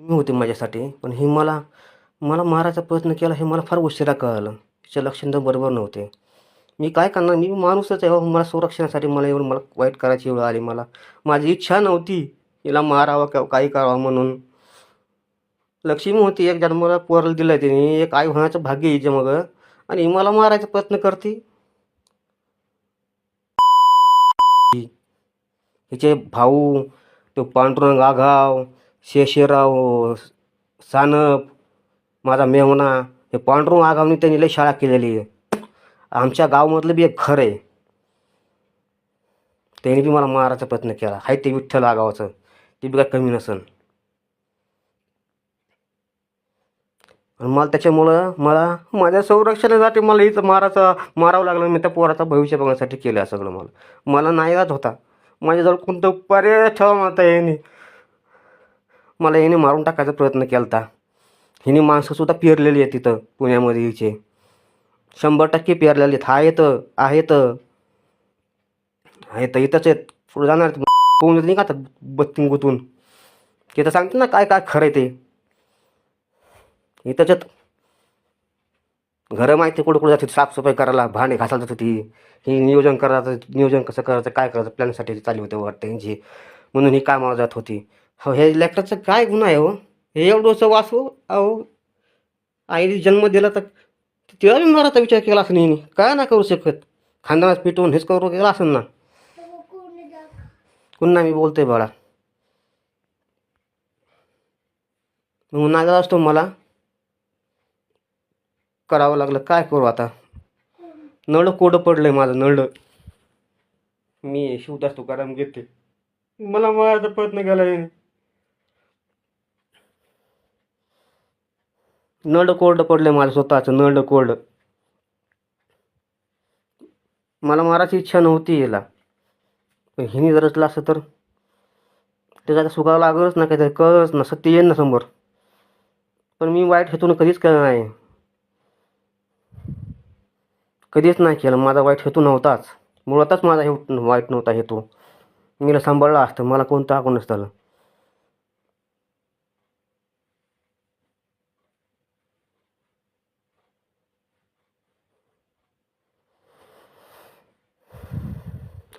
मी होते माझ्यासाठी. पण हे मला मला मारायचा प्रयत्न केला हे मला फार उशिरा कळलं. तिच्या लक्षण तर बरोबर नव्हते. मी काय करणार? मी माणूसच आहे हो. मला संरक्षणासाठी मला एवढं मला वाईट करायची वेळ आली मला. माझी इच्छा नव्हती हिला मारावं का काही करावं म्हणून. लक्ष्मी होती. एक जन्माला पोराला दिलं तिने. एक आई होण्याचं भाग्य हिच्या मग. आणि मला मारायचा प्रयत्न करते. हिचे भाऊ तो पांडुरंग आघाव शेषराव सानप माझा मेवणा हे पांडुरंग आघावने त्यांनी लई शाळा केलेली आहे. आमच्या गावामधलं बी एक घर आहे. त्यांनी बी मला मारायचा प्रयत्न केला. हाय ते विठ्ठल आगावाचं. ते बी काय कमी नसन. आणि मला त्याच्यामुळं मला माझ्या संरक्षणासाठी मला इथं मारायचं मारावं लागलं. मी त्या पोराचा भविष्य बघण्यासाठी केलं सगळं मला. मला नाईलाज होता. माझ्याजवळ कोणतं पर्याय ठेवा म्हणता येणे मला याने मारून टाकायचा प्रयत्न केला होता हिने माणसंसुद्धा पेरलेली आहे तिथं पुण्यामध्ये हिचे. शंभर टक्के पेरलेले आहेत. हा येतं आहेत आहेत इथंच आहेत. पुढे जाणार पोहून नाही का आता बत्तीन गुतून? ते तर सांगते ना काय काय खरं आहे ते. इथंच घरं माहिती कुठं कुठं जाते साफसफाई करायला भांडे घासायला जात होती हे नियोजन करायचं नियोजन कसं करायचं काय करायचं प्लॅनसाठी चालू होते वाटतं यांची. म्हणून ही कामाला जात होती. हो हे लेकराचं काय गुन्हा आहे हो? हे एवढंसं वाचू अहो आईने जन्म दिला तर तिला मी मारायचा विचार केला असं नेहमी. काय ना करू शकत? खानदानात पिटवून हेच करू केला असेल ना. पुन्हा मी बोलतोय बाळा. मग असतो मला. करावं लागलं काय करू आता? नळ कोडं पडलंय माझं नळ. मी शिवदास तुकाराम घेते. मला मारायचा प्रयत्न केला नळ कोरडं पडलं माझं स्वतःचं नळ कोरडं. मला मारायची इच्छा नव्हती याला. पण हिने जर असलं असतं तर त्याचा आता सुगावं लागलच ना काहीतरी कळच ना सत्य येईल ना समोर. पण मी वाईट हेतून कधीच केलं नाही. कधीच नाही केलं माझा वाईट हेतू नव्हताच. मुळातच माझा हे वाईट नव्हता हेतू. मीला सांभाळला असतं मला कोणता हाकून नसतं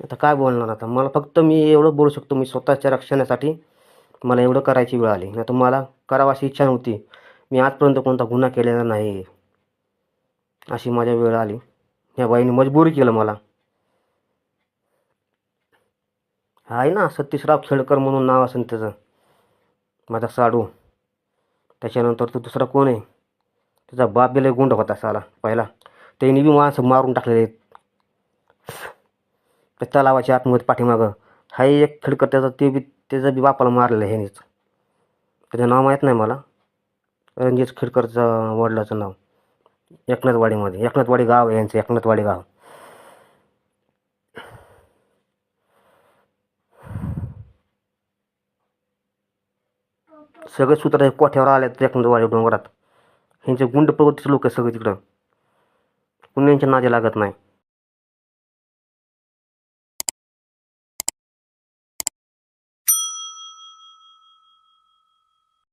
आता काय बोलणार आता? मला फक्त मी एवढं बोलू शकतो मी स्वतःच्या रक्षणासाठी मला एवढं करायची वेळ आली. नाही तर मला करावं अशी इच्छा नव्हती. मी आजपर्यंत कोणता गुन्हा केलेला नाही अशी माझ्या वेळ आली. या बाईने मजबुरी केलं मला. आहे ना सतीशराव खेडकर म्हणून नाव असेल त्याचं. माझा साडू. त्याच्यानंतर तो दुसरा कोण आहे? त्याचा बाप बिले गुंड होता साला पहिला. त्यांनी बी माणसं मारून टाकलेले आहेत. तलावाच्या आतमध्ये पाठीमागं. हाही एक खेडकर त्याचा ते बी त्याचा बी बापाला मारलेलं आहे ह्यानेच. त्याचं नाव माहीत नाही मला. रणजित खेडकरचं वडिलाचं नाव. एकनाथवाडीमध्ये. एकनाथवाडी गाव आहे यांचं एकनाथवाडी गाव. सगळे सूत्र कोठ्यावर आले एकनाथवाडी डोंगरात. ह्यांचे गुंड प्रवृत्तीचे लोक आहे सगळे तिकडं. पुण्यांच्या नादी लागत नाही.